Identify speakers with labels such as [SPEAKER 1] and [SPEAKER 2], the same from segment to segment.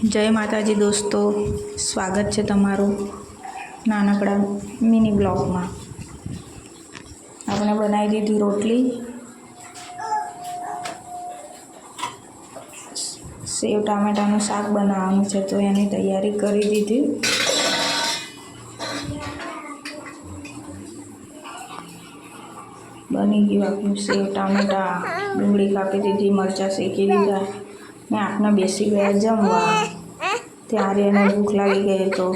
[SPEAKER 1] જય માતાજી દોસ્તો, સ્વાગત છે તમારું નાનકડા મિની બ્લોગમાં. આપણે બનાવી દીધી રોટલી. સેવ ટામેટાનું શાક બનાવવાનું છે, તો એની તૈયારી કરી દીધી. બની ગયું આપણું સેવ ટામેટા. ડુંગળી કાપી દીધી, મરચાં શેકી દીધા. ને આપને બેસી ગયા જમવા. ત્યારે એને ભૂખ લાગી ગઈ તો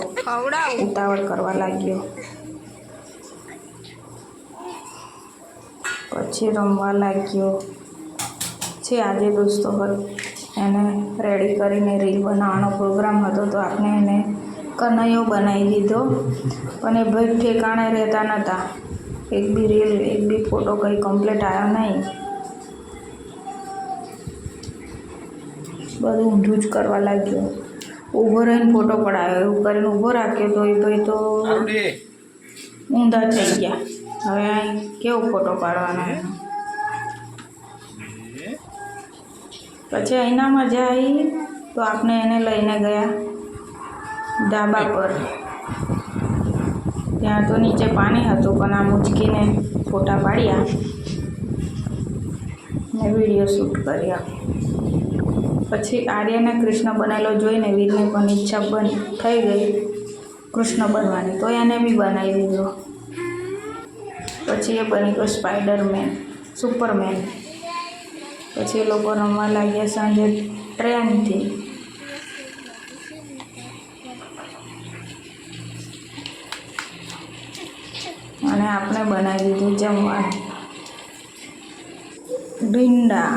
[SPEAKER 1] ઉતાવળ કરવા લાગ્યો. પછી રમવા લાગ્યો. છે આજે દોસ્તો એને રેડી કરીને રીલ બનાવવાનો પ્રોગ્રામ હતો તો આપણે એને કનૈયો બનાવી દીધો. પણ એ ભાઈ ઠેકાણે રહેતા નહોતા એક બી રીલ એક બી ફોટો કંઈ કમ્પ્લીટ આવ્યો નહીં. બધું ઊંધું જ કરવા લાગ્યો. ઊભો રહીને ફોટો પડાવ્યો એવું કરીને ઊભો રાખ્યો તો એ ભાઈ તો ઊંધા થઈ ગયા. હવે અહીં કેવો ફોટો પાડવાનો? પછી અહીંના મજા આવી તો આપણે એને લઈને ગયા ધાબા પર. ત્યાં તો નીચે પાણી હતું પણ આ મુચકીને ફોટા પાડ્યા. ને વીડિયો શૂટ કર્યા. પછી આર્યને કૃષ્ણ બનેલો જોઈને વીરને પણ ઈચ્છા બન થઈ ગઈ કૃષ્ણ બનવાની. તો એને બી બનાવી દીધો. પછી એ બની ગયો સ્પાઈડરમેન, સુપરમેન. પછી એ લોકો રમવા લાગ્યા સાંજે ટ્રેનથી. અને આપણે બનાવી દીધું જમવાનું. ભીંડા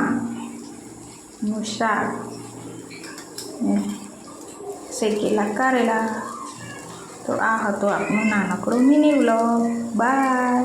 [SPEAKER 1] નું શાક શેકેલા કારેલા તો આ હતો આપણો નાનકડો મિની વ્લોગ બાય